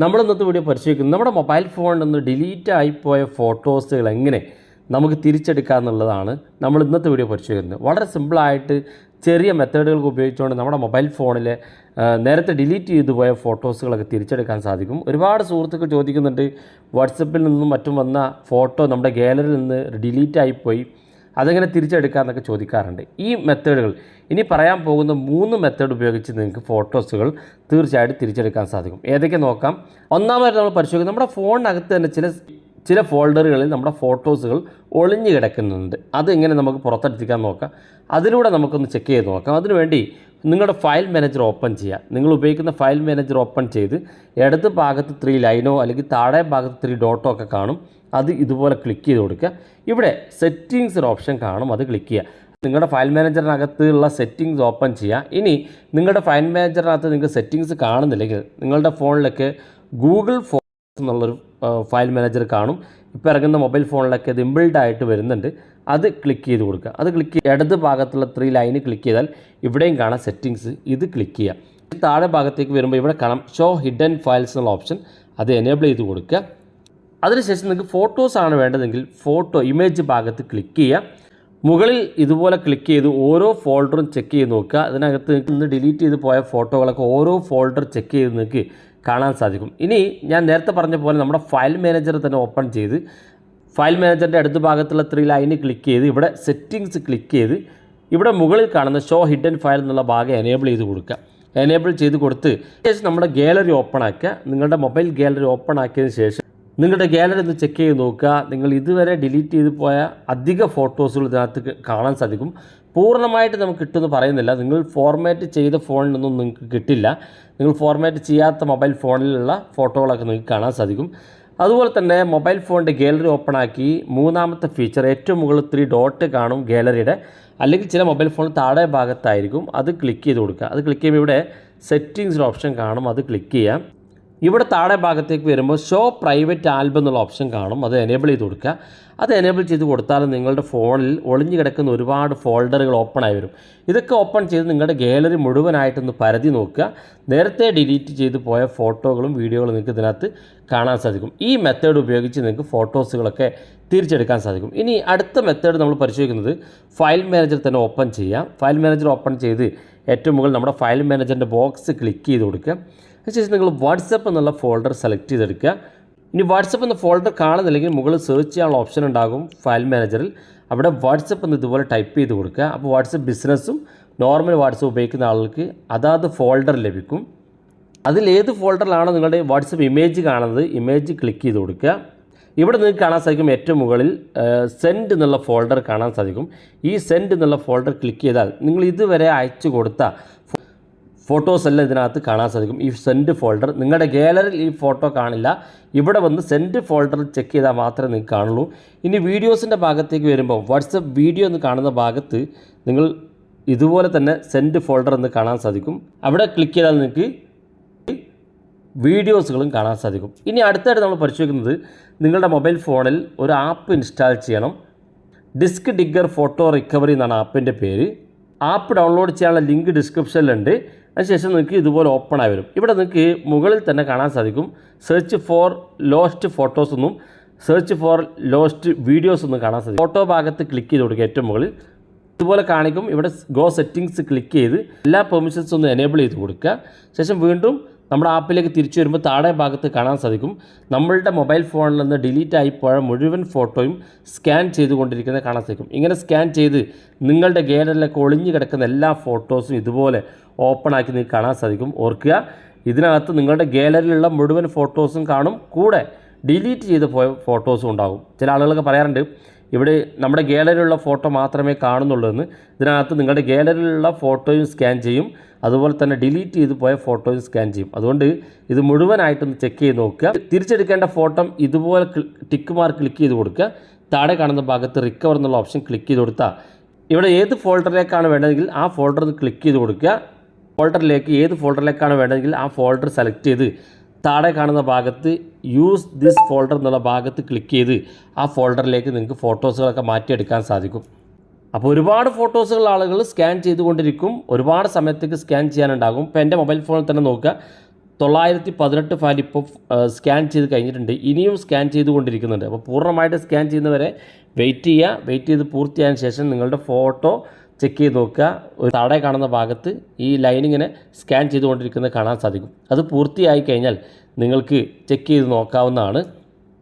നമ്മൾ ഇന്നത്തെ വീഡിയോ പരിശോധിക്കും നമ്മുടെ മൊബൈൽ ഫോണിൽ നിന്ന് ഡിലീറ്റ് ആയിപ്പോയ ഫോട്ടോസുകൾ എങ്ങനെ നമുക്ക് തിരിച്ചെടുക്കുക എന്നുള്ളതാണ് നമ്മൾ ഇന്നത്തെ വീഡിയോ പരിശോധിക്കുന്നത്. വളരെ സിമ്പിളായിട്ട് ചെറിയ മെത്തേഡുകൾ ഉപയോഗിച്ചുകൊണ്ട് നമ്മുടെ മൊബൈൽ ഫോണിൽ നേരത്തെ ഡിലീറ്റ് ചെയ്തു പോയ ഫോട്ടോസുകളൊക്കെ തിരിച്ചെടുക്കാൻ സാധിക്കും. ഒരുപാട് സുഹൃത്തുക്കൾ ചോദിക്കുന്നുണ്ട് വാട്സപ്പിൽ നിന്നും മറ്റും വന്ന ഫോട്ടോ നമ്മുടെ ഗാലറിയിൽ നിന്ന് ഡിലീറ്റ് ആയിപ്പോയി അതെങ്ങനെ തിരിച്ചെടുക്കാമെന്നൊക്കെ ചോദിക്കാറുണ്ട്. ഈ മെത്തേഡുകൾ ഇനി പറയാൻ പോകുന്ന മൂന്ന് മെത്തേഡ് ഉപയോഗിച്ച് നിങ്ങൾക്ക് ഫോട്ടോസുകൾ തീർച്ചയായിട്ടും തിരിച്ചെടുക്കാൻ സാധിക്കും. ഏതൊക്കെ നോക്കാം. ഒന്നാമതായിട്ട് നമ്മൾ പരിശോധിക്കും. നമ്മുടെ ഫോണിനകത്ത് തന്നെ ചില ചില ഫോൾഡറുകളിൽ നമ്മുടെ ഫോട്ടോസുകൾ ഒളിഞ്ഞു കിടക്കുന്നുണ്ട്. അതെങ്ങനെ നമുക്ക് പുറത്തെടുത്തിക്കാൻ നോക്കാം. അതിലൂടെ നമുക്കൊന്ന് ചെക്ക് ചെയ്ത് നോക്കാം. അതിനുവേണ്ടി നിങ്ങളുടെ ഫയൽ മാനേജർ ഓപ്പൺ ചെയ്യുക. നിങ്ങൾ ഉപയോഗിക്കുന്ന ഫയൽ മാനേജർ ഓപ്പൺ ചെയ്ത് ഇടത് ഭാഗത്ത് ത്രീ ലൈനോ അല്ലെങ്കിൽ താഴെ ഭാഗത്ത് ത്രീ ഡോട്ടോ ഒക്കെ കാണും. അത് ഇതുപോലെ ക്ലിക്ക് ചെയ്ത് കൊടുക്കുക. ഇവിടെ സെറ്റിങ്സ് ഒരു ഓപ്ഷൻ കാണും അത് ക്ലിക്ക് ചെയ്യുക. നിങ്ങളുടെ ഫയൽ മാനേജറിനകത്ത് ഉള്ള സെറ്റിങ്സ് ഓപ്പൺ ചെയ്യുക. ഇനി നിങ്ങളുടെ ഫയൽ മാനേജറിനകത്ത് നിങ്ങൾക്ക് സെറ്റിങ്സ് കാണുന്നില്ലെങ്കിൽ നിങ്ങളുടെ ഫോണിലൊക്കെ ഗൂഗിൾ ഫോട്ടോസ് എന്നുള്ളൊരു ഫയൽ മാനേജർ കാണും. ഇപ്പോൾ ഇറങ്ങുന്ന മൊബൈൽ ഫോണിലൊക്കെ ഇത് ഇമ്പിൾഡ് ആയിട്ട് വരുന്നുണ്ട്. അത് ക്ലിക്ക് ചെയ്ത് കൊടുക്കുക. അത് ക്ലിക്ക് ഇടത് ഭാഗത്തുള്ള ത്രീ ലൈന് ക്ലിക്ക് ചെയ്താൽ ഇവിടെയും കാണാം സെറ്റിങ്സ് ഇത് ക്ലിക്ക് ചെയ്യുക. താഴെ ഭാഗത്തേക്ക് വരുമ്പോൾ ഇവിടെ കാണാം ഷോ ഹിഡൻ ഫയൽസ് എന്നുള്ള ഓപ്ഷൻ അത് എനേബിൾ ചെയ്ത് കൊടുക്കുക. അതിനുശേഷം നിങ്ങൾക്ക് ഫോട്ടോസ് ആണ് വേണ്ടതെങ്കിൽ ഫോട്ടോ ഇമേജ് ഭാഗത്ത് ക്ലിക്ക് ചെയ്യുക. മുകളിൽ ഇതുപോലെ ക്ലിക്ക് ചെയ്ത് ഓരോ ഫോൾഡറും ചെക്ക് ചെയ്ത് നോക്കുക. അതിനകത്ത് ഇന്ന് ഡിലീറ്റ് ചെയ്ത് പോയ ഫോട്ടോകളൊക്കെ ഓരോ ഫോൾഡർ ചെക്ക് ചെയ്ത് നിങ്ങൾക്ക് കാണാൻ സാധിക്കും. ഇനി ഞാൻ നേരത്തെ പറഞ്ഞ പോലെ നമ്മുടെ ഫയൽ മാനേജർ തന്നെ ഓപ്പൺ ചെയ്ത് ഫയൽ മാനേജറിന്റെ അടുത്ത ഭാഗത്തുള്ള ത്രീ ലൈന് ക്ലിക്ക് ചെയ്ത് ഇവിടെ സെറ്റിങ്സ് ക്ലിക്ക് ചെയ്ത് ഇവിടെ മുകളിൽ കാണുന്ന ഷോ ഹിഡൻ ഫയൽ എന്നുള്ള ഭാഗം എനേബിൾ ചെയ്ത് കൊടുക്കുക. എനേബിൾ ചെയ്ത് കൊടുത്ത് ശേഷം നമ്മുടെ ഗാലറി ഓപ്പൺ ആക്കുക. നിങ്ങളുടെ മൊബൈൽ ഗാലറി ഓപ്പൺ ആക്കിയതിന് ശേഷം നിങ്ങളുടെ ഗാലറി ഒന്ന് ചെക്ക് ചെയ്ത് നോക്കുക. നിങ്ങൾ ഇതുവരെ ഡിലീറ്റ് ചെയ്ത് പോയ അധിക ഫോട്ടോസുകൾ ഇതിനകത്ത് കാണാൻ സാധിക്കും. പൂർണമായിട്ട് നമുക്ക് കിട്ടുമെന്ന് പറയുന്നില്ല. നിങ്ങൾ ഫോർമാറ്റ് ചെയ്ത ഫോണിലൊന്നും നിങ്ങൾക്ക് കിട്ടില്ല. നിങ്ങൾ ഫോർമാറ്റ് ചെയ്യാത്ത മൊബൈൽ ഫോണിലുള്ള ഫോട്ടോകളൊക്കെ നിങ്ങൾക്ക് കാണാൻ സാധിക്കും. അതുപോലെ തന്നെ മൊബൈൽ ഫോണിന്റെ ഗാലറി ഓപ്പൺ ആക്കി മൂന്നാമത്തെ ഫീച്ചർ ഏറ്റവും മുകളിൽ ത്രീ ഡോട്ട് കാണും ഗാലറിയുടെ അല്ലെങ്കിൽ ചില മൊബൈൽ ഫോൺ താഴെ ഭാഗത്തായിരിക്കും. അത് ക്ലിക്ക് ചെയ്ത് കൊടുക്കുക. അത് ക്ലിക്ക് ചെയ്യുമ്പോൾ ഇവിടെ സെറ്റിങ്സിന്റെ ഓപ്ഷൻ കാണും. അത് ക്ലിക്ക് ചെയ്യാം ഇവിടെ താഴെ ഭാഗത്തേക്ക് വരുമ്പോൾ ഷോ പ്രൈവറ്റ് ആൽബം എന്നുള്ള ഓപ്ഷൻ കാണും. അത് എനേബിൾ ചെയ്ത് കൊടുക്കുക. അത് എനേബിൾ ചെയ്ത് കൊടുത്താൽ നിങ്ങളുടെ ഫോണിൽ ഒളിഞ്ഞു കിടക്കുന്ന ഒരുപാട് ഫോൾഡറുകൾ ഓപ്പൺ ആയി വരും. ഇതൊക്കെ ഓപ്പൺ ചെയ്ത് നിങ്ങളുടെ ഗാലറി മുഴുവനായിട്ടൊന്ന് പരതി നോക്കുക. നേരത്തെ ഡിലീറ്റ് ചെയ്ത് പോയ ഫോട്ടോകളും വീഡിയോകളും നിങ്ങൾക്ക് ഇതിനകത്ത് കാണാൻ സാധിക്കും. ഈ മെത്തേഡ് ഉപയോഗിച്ച് നിങ്ങൾക്ക് ഫോട്ടോസുകളൊക്കെ തിരിച്ചെടുക്കാൻ സാധിക്കും. ഇനി അടുത്ത മെത്തേഡ് നമ്മൾ പരിശോധിക്കുന്നത് ഫയൽ മാനേജർ തന്നെ ഓപ്പൺ ചെയ്യാം ഫയൽ മാനേജർ ഓപ്പൺ ചെയ്ത് ഏറ്റവും മുകളിൽ നമ്മുടെ ഫയൽ മാനേജറിന്റെ ബോക്സ് ക്ലിക്ക് ചെയ്ത് കൊടുക്കുക. അതിനുശേഷം നിങ്ങൾ വാട്സപ്പ് എന്നുള്ള ഫോൾഡർ സെലക്ട് ചെയ്തെടുക്കുക. ഇനി വാട്സപ്പ് എന്ന ഫോൾഡർ കാണുന്നില്ലെങ്കിൽ മുകളിൽ സെർച്ച് ചെയ്യാനുള്ള ഓപ്ഷൻ ഉണ്ടാകും ഫയൽ മാനേജറിൽ അവിടെ വാട്സപ്പ് എന്ന് ഇതുപോലെ ടൈപ്പ് ചെയ്ത് കൊടുക്കുക. അപ്പോൾ വാട്സപ്പ് ബിസിനസ്സും നോർമൽ വാട്സപ്പ് ഉപയോഗിക്കുന്ന ആളുകൾക്ക് അതാത് ഫോൾഡർ ലഭിക്കും. അതിൽ ഏത് ഫോൾഡറിലാണോ നിങ്ങളുടെ വാട്സപ്പ് ഇമേജ് കാണുന്നത് ഇമേജ് ക്ലിക്ക് ചെയ്ത് കൊടുക്കുക. ഇവിടെ നിങ്ങൾക്ക് കാണാൻ സാധിക്കും ഏറ്റവും മുകളിൽ സെൻഡ് എന്നുള്ള ഫോൾഡർ കാണാൻ സാധിക്കും. ഈ സെൻഡ് എന്നുള്ള ഫോൾഡർ ക്ലിക്ക് ചെയ്താൽ നിങ്ങൾ ഇതുവരെ അയച്ചു കൊടുത്ത ഫോട്ടോസ് എല്ലാം ഇതിനകത്ത് കാണാൻ സാധിക്കും. ഈ സെൻഡ് ഫോൾഡർ നിങ്ങളുടെ ഗാലറിയിൽ ഈ ഫോട്ടോ കാണില്ല. ഇവിടെ വന്ന് സെൻഡ് ഫോൾഡർ ചെക്ക് ചെയ്താൽ മാത്രമേ നിങ്ങൾക്ക് കാണുള്ളൂ. ഇനി വീഡിയോസിന്റെ ഭാഗത്തേക്ക് വരുമ്പോൾ വാട്സപ്പ് വീഡിയോ എന്ന് കാണുന്ന ഭാഗത്ത് നിങ്ങൾ ഇതുപോലെ തന്നെ സെൻഡ് ഫോൾഡർ എന്ന് കാണാൻ സാധിക്കും. അവിടെ ക്ലിക്ക് ചെയ്താൽ നിങ്ങൾക്ക് വീഡിയോസുകളും കാണാൻ സാധിക്കും. ഇനി അടുത്തായിട്ട് നമ്മൾ പരിശോധിക്കുന്നത് നിങ്ങളുടെ മൊബൈൽ ഫോണിൽ ഒരു ആപ്പ് ഇൻസ്റ്റാൾ ചെയ്യണം. ഡിസ്ക് ഡിഗ്ഗർ ഫോട്ടോ റിക്കവറി എന്നാണ് ആപ്പിന്റെ പേര്. ആപ്പ് ഡൗൺലോഡ് ചെയ്യാനുള്ള ലിങ്ക് ഡിസ്ക്രിപ്ഷനിലുണ്ട്. അതിനുശേഷം നിങ്ങൾക്ക് ഇതുപോലെ ഓപ്പൺ ആയി വരും. ഇവിടെ നിങ്ങൾക്ക് മുകളിൽ തന്നെ കാണാൻ സാധിക്കും. സെർച്ച് ഫോർ ലോസ്റ്റ് ഫോട്ടോസ് ഒന്നും സെർച്ച് ഫോർ ലോസ്റ്റ് വീഡിയോസ് ഒന്നും കാണാൻ സാധിക്കും. ഫോട്ടോ ഭാഗത്ത് ക്ലിക്ക് ചെയ്ത് കൊടുക്കുക ഏറ്റവും മുകളിൽ. ഇതുപോലെ കാണിക്കും. ഇവിടെ ഗോ സെറ്റിങ്സ് ക്ലിക്ക് ചെയ്ത് എല്ലാ പെർമിഷൻസ് ഒന്ന് എനേബിൾ ചെയ്ത് കൊടുക്കുക. ശേഷം വീണ്ടും നമ്മുടെ ആപ്പിലേക്ക് തിരിച്ചു വരുമ്പോൾ താഴെ ഭാഗത്ത് കാണാൻ സാധിക്കും. നമ്മളുടെ മൊബൈൽ ഫോണിൽ നിന്ന് ഡിലീറ്റ് ആയിപ്പോയ മുഴുവൻ ഫോട്ടോയും സ്കാൻ ചെയ്തുകൊണ്ടിരിക്കുന്നത് കാണാൻ സാധിക്കും. ഇങ്ങനെ സ്കാൻ ചെയ്ത് നിങ്ങളുടെ ഗാലറിയിലൊക്കെ ഒളിഞ്ഞു കിടക്കുന്ന എല്ലാ ഫോട്ടോസും ഇതുപോലെ ഓപ്പൺ ആക്കി നിങ്ങൾക്ക് കാണാൻ സാധിക്കും. ഓർക്കുക ഇതിനകത്ത് നിങ്ങളുടെ ഗാലറിയിലുള്ള മുഴുവൻ ഫോട്ടോസും കാണും. കൂടെ ഡിലീറ്റ് ചെയ്ത് പോയ ഫോട്ടോസും ഉണ്ടാകും. ചില ആളുകളൊക്കെ പറയാറുണ്ട് ഇവിടെ നമ്മുടെ ഗാലറിയിലുള്ള ഫോട്ടോ മാത്രമേ കാണുന്നുള്ളൂ എന്ന് ഇതിനകത്ത് നിങ്ങളുടെ ഗാലറിയിലുള്ള ഫോട്ടോയും സ്കാൻ ചെയ്യും. അതുപോലെ തന്നെ ഡിലീറ്റ് ചെയ്ത് പോയ ഫോട്ടോയും സ്കാൻ ചെയ്യും. അതുകൊണ്ട് ഇത് മുഴുവനായിട്ടൊന്ന് ചെക്ക് ചെയ്ത് നോക്കുക. തിരിച്ചെടുക്കേണ്ട ഫോട്ടോ ഇതുപോലെ ടിക്ക് മാർക്ക് ക്ലിക്ക് ചെയ്ത് കൊടുക്കുക. താഴെ കാണുന്ന ഭാഗത്ത് റിക്കവർ എന്നുള്ള ഓപ്ഷൻ ക്ലിക്ക് ചെയ്ത് കൊടുത്താൽ ഇവിടെ ഏത് ഫോൾഡറിലേക്കാണ് വേണ്ടതെങ്കിൽ ആ ഫോൾഡർ ക്ലിക്ക് ചെയ്ത് കൊടുക്കുക. ഫോൾഡറിലേക്ക് ഏത് ഫോൾഡറിലേക്കാണ് വേണ്ടതെങ്കിൽ ആ ഫോൾഡർ സെലക്ട് ചെയ്ത് താഴെ കാണുന്ന ഭാഗത്ത് യൂസ് ദിസ് ഫോൾഡർ എന്നുള്ള ഭാഗത്ത് ക്ലിക്ക് ചെയ്ത് ആ ഫോൾഡറിലേക്ക് നിങ്ങൾക്ക് ഫോട്ടോസുകളൊക്കെ മാറ്റിയെടുക്കാൻ സാധിക്കും. അപ്പോൾ ഒരുപാട് ഫോട്ടോസുകൾ ആളുകൾ സ്കാൻ ചെയ്തുകൊണ്ടിരിക്കും. ഒരുപാട് സമയത്തേക്ക് സ്കാൻ ചെയ്യാനുണ്ടാകും. ഇപ്പോൾ എന്റെ മൊബൈൽ ഫോണിൽ തന്നെ നോക്കുക. തൊള്ളായിരത്തി പതിനെട്ട് ഫയൽ ഇപ്പോൾ സ്കാൻ ചെയ്ത് കഴിഞ്ഞിട്ടുണ്ട്. ഇനിയും സ്കാൻ ചെയ്തുകൊണ്ടിരിക്കുന്നുണ്ട്. അപ്പോൾ പൂർണമായിട്ട് സ്കാൻ ചെയ്യുന്നവരെ വെയിറ്റ് ചെയ്യുക. വെയിറ്റ് ചെയ്ത് പൂർത്തിയായതിനു ശേഷം നിങ്ങളുടെ ഫോട്ടോ ചെക്ക് ചെയ്ത് നോക്കുക. ഒരു താഴെ കാണുന്ന ഭാഗത്ത് ഈ ലൈനിങ്ങിനെ സ്കാൻ ചെയ്തുകൊണ്ടിരിക്കുന്നത് കാണാൻ സാധിക്കും. അത് പൂർത്തിയായി കഴിഞ്ഞാൽ നിങ്ങൾക്ക് ചെക്ക് ചെയ്ത് നോക്കാവുന്നതാണ്.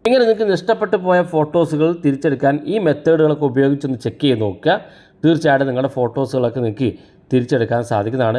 ഇങ്ങനെ നിങ്ങൾക്ക് നഷ്ടപ്പെട്ടു പോയ ഫോട്ടോസുകൾ തിരിച്ചെടുക്കാൻ ഈ മെത്തേഡുകളൊക്കെ ഉപയോഗിച്ചൊന്ന് ചെക്ക് ചെയ്ത് നോക്കുക. തീർച്ചയായിട്ടും നിങ്ങളുടെ ഫോട്ടോസുകളൊക്കെ നിങ്ങൾക്ക് തിരിച്ചെടുക്കാൻ സാധിക്കുന്നതാണ്.